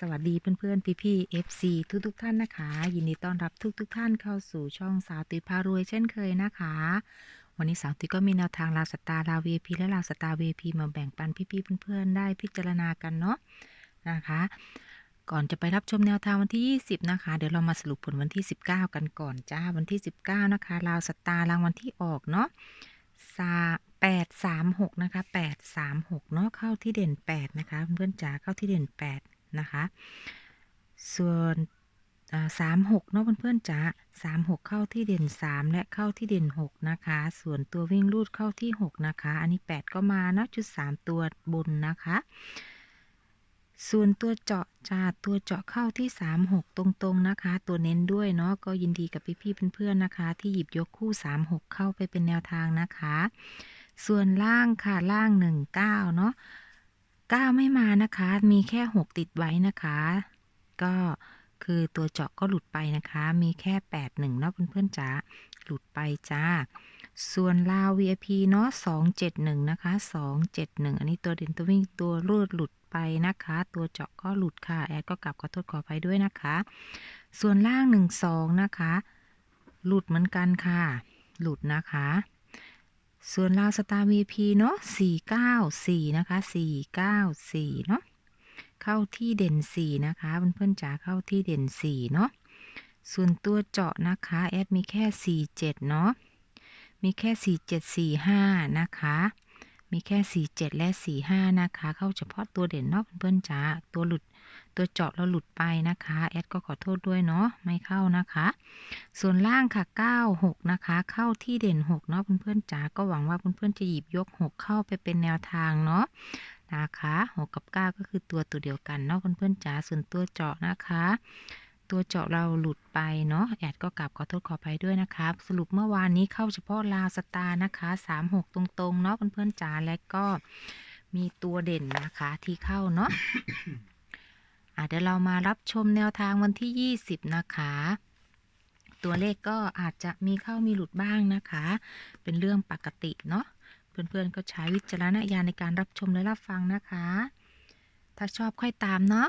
สวัสดีเพื่อนๆ พี่ๆ FC ทุกทุกๆท่านนะคะ ยินดีต้อนรับทุกทุกๆท่านเข้าสู่ช่องสาวตุยพารวยเช่นเคยนะคะ วันนี้สาวตุยก็มีแนวทางลาวสตาร์ลาวเวพีและลาวสตาร์เวพีมาแบ่งปันพี่ๆ เพื่อนๆ ได้พิจารณากันเนาะนะคะ ก่อนจะไปรับชมแนวทางวันที่ 20 นะคะ เดี๋ยวเรามาสรุปผลวันที่ 19 กันก่อนจ้า วันที่ 19 นะคะลาวสตาร์รางวัลที่ออกเนาะสาแปดสามหกนะคะแปดสามหกเนาะเข้าที่เด่นแปดนะคะ เพื่อนจ๋าเข้าที่เด่นแปด นะคะ ส่วนสามหกเนาะเพื่อนๆจ๋าสามหกเข้าที่เด่นสามและเข้าที่เด่นหกนะคะ ส่วนตัววิ่งรูดเข้าที่หกนะคะ อันนี้แปดก็มาเนาะชุดสามตัวบนนะคะ ส่วนตัวเจาะจ้าตัวเจาะเข้าที่สามหกตรงๆนะคะ ตัวเน้นด้วยเนาะก็ยินดีกับพี่ๆเพื่อนๆนะคะ ที่หยิบยกคู่สามหกเข้าไปเป็นแนวทางนะคะ ส่วนล่างค่ะล่างหนึ่งเก้าเนาะ เก้าไม่มานะคะ มีแค่หกติดไว้นะคะ ก็คือตัวเจาะก็หลุดไปนะคะ มีแค่แปดหนึ่งเนาะเพื่อนๆจ๋า หลุดไปจ้า ส่วนลาว VIP เนาะสองเจ็ดหนึ่งนะคะสองเจ็ดหนึ่งอันนี้ตัวเด่นตัววิ่งตัวรูดหลุดไปนะคะ ตัวเจาะก็หลุดค่ะ แอดก็กลับขอโทษขออภัยด้วยนะคะ ส่วนล่างหนึ่งสองนะคะ หลุดเหมือนกันค่ะ หลุดนะคะ ส่วนลาวสตาร์ VP เนาะ494 นะคะ 494 เนาะเข้าที่เด่น 4 นะคะ เพื่อนๆจ๋าเข้าที่เด่น 4 เนาะส่วนตัวเจาะนะคะ แอดมีแค่ 47 เนาะมีแค่ 4745 นะคะ มีแค่ 47 และ 45 นะคะ เข้าเฉพาะตัวเด่นเนาะเพื่อนๆจ๋าตัวหลุด ตัวเจาะเราหลุดไปนะคะ แอดก็ขอโทษด้วยเนาะไม่เข้านะคะ ส่วนล่างค่ะ 96 นะคะ เข้าที่เด่น 6 เนาะเพื่อนๆจ๋าก็หวังว่าเพื่อนๆจะหยิบยก 6 เข้าไปเป็นแนวทางเนาะนะคะ6กับ 9 ก็คือตัวตัวเดียวกันเนาะเพื่อนๆจ๋าส่วนตัวเจาะนะคะตัวเจาะเราหลุดไปเนาะแอดก็กลับขอโทษขออภัยด้วยนะครับ สรุปเมื่อวานนี้เข้าเฉพาะลาวสตาร์นะคะ 36 ตรงๆ เนาะเพื่อนๆจ๋าและก็มีตัวเด่นนะคะที่เข้าเนาะ เดี๋ยวเรามารับชมแนวทางวันที่ 20 นะคะ ตัวเลขก็อาจจะมีเข้ามีหลุดบ้างนะคะ เป็นเรื่องปกติเนาะเพื่อนๆก็ใช้วิจารณญาณในการรับชมและรับฟังนะคะ ถ้าชอบค่อยตามเนาะ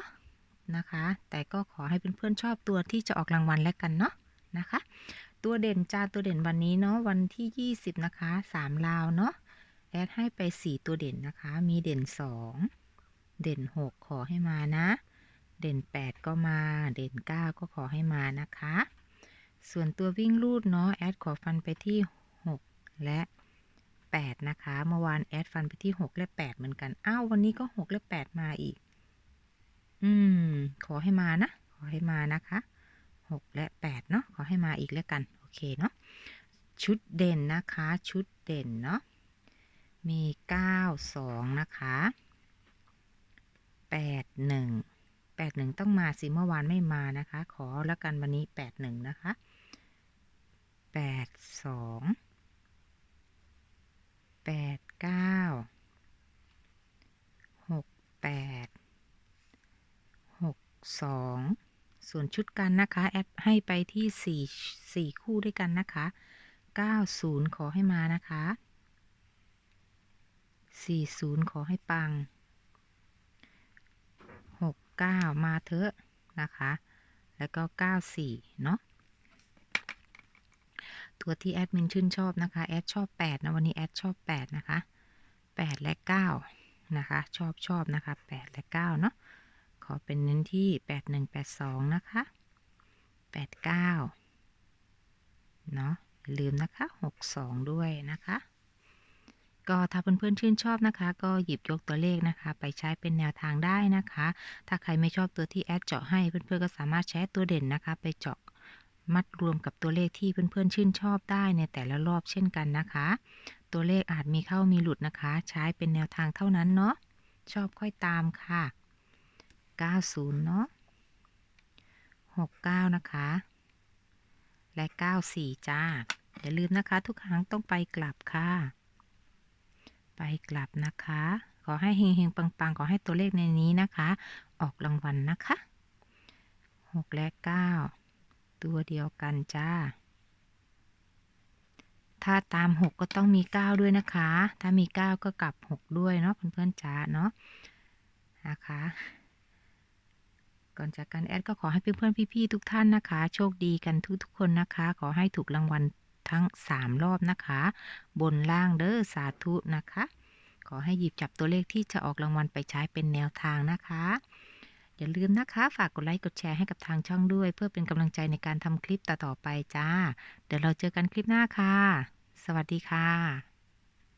นะคะ แต่ก็ขอให้เพื่อนๆชอบตัวที่จะออกรางวัลแล้วกันเนาะนะคะ ตัวเด่นจ้าตัวเด่นวันนี้เนาะวันที่ 20 นะคะ 3 ลาวเนาะแอดให้ไป 4 ตัวเด่นนะคะ มีเด่น 2 เด่น 6 ขอให้มานะ เด่น 8 ก็มา เด่น 9 ก็ขอให้มานะคะ ส่วนตัววิ่งลูดเนาะ แอดขอฟันไปที่ 6 และ 8 นะคะ เมื่อวานแอดฟันไปที่ 6 และ 8 เหมือนกัน อ้าว วันนี้ก็ 6 และ 8 มาอีก อืม ขอให้มานะ ขอให้มานะคะ 6 และ 8 เนาะ ขอให้มาอีกแล้วกัน โอเคเนาะ ชุดเด่นนะคะ ชุดเด่นเนาะ มี 9 2 นะคะ 8 1 แปดหนึ่งต้องมาสิเมื่อวานไม่มานะคะ ขอแล้วกันวันนี้แปดหนึ่งนะคะแปดสองแปดเก้าหกแปดหกสองส่วนชุดกันนะคะ แอดให้ไปที่สี่สี่คู่ด้วยกันนะคะเก้าศูนย์ขอให้มานะคะสี่ศูนย์ขอให้ปัง 9 มาเถอะนะคะ แล้วก็ 94 เนาะตัวที่แอดมินชื่นชอบนะคะ แอดชอบ 8 นะ วันนี้แอดชอบ 8 นะคะ 8 และ 9 นะคะ ชอบชอบนะคะ 8 และ 9 เนาะขอเป็นเน้นที่ 81 82 นะคะ 89 เนาะลืมนะคะ 62 ด้วยนะคะ ก็ถ้าเพื่อนๆชื่นชอบนะคะ ก็หยิบยกตัวเลขนะคะ ไปใช้เป็นแนวทางได้นะคะ ถ้าใครไม่ชอบตัวที่แอดเจาะให้เพื่อนๆก็สามารถใช้ตัวเด่นนะคะ ไปเจาะมัดรวมกับตัวเลขที่เพื่อนๆชื่นชอบได้ในแต่ละรอบเช่นกันนะคะ ตัวเลขอาจมีเข้ามีหลุดนะคะ ใช้เป็นแนวทางเท่านั้นเนาะชอบค่อยตามค่ะ 90 เนาะ69 นะคะ และ 94 จ้า อย่าลืมนะคะ ทุกครั้งต้องไปกลับค่ะ ไปกลับนะคะ ขอให้เฮงๆปังๆ ขอให้ตัวเลขในนี้นะคะ ออกรางวัลนนะคะ 6 และ 9 ตัวเดียวกันจ้า ถ้าตาม 6 ก็ต้องมี 9 ด้วยนะคะ ถ้ามี 9 ก็กลับ 6 ด้วยเนาะเพื่อนๆจ้าเนาะนะคะก่อนจากกันแอดก็ขอให้เพื่อนๆพี่ๆทุกท่านนะคะ โชคดีกันทุกๆคนนะคะ ขอให้ถูกรางวัล ทั้ง 3 รอบนะคะ บนล่างเด้อสาธุนะคะ ขอให้หยิบจับตัวเลขที่จะออกรางวัลไปใช้เป็นแนวทางนะคะ อย่าลืมนะคะ ฝากกดไลค์กดแชร์ให้กับทางช่องด้วย เพื่อเป็นกำลังใจในการทำคลิปต่อๆไปจ้า เดี๋ยวเราเจอกันคลิปหน้าค่ะ สวัสดีค่ะ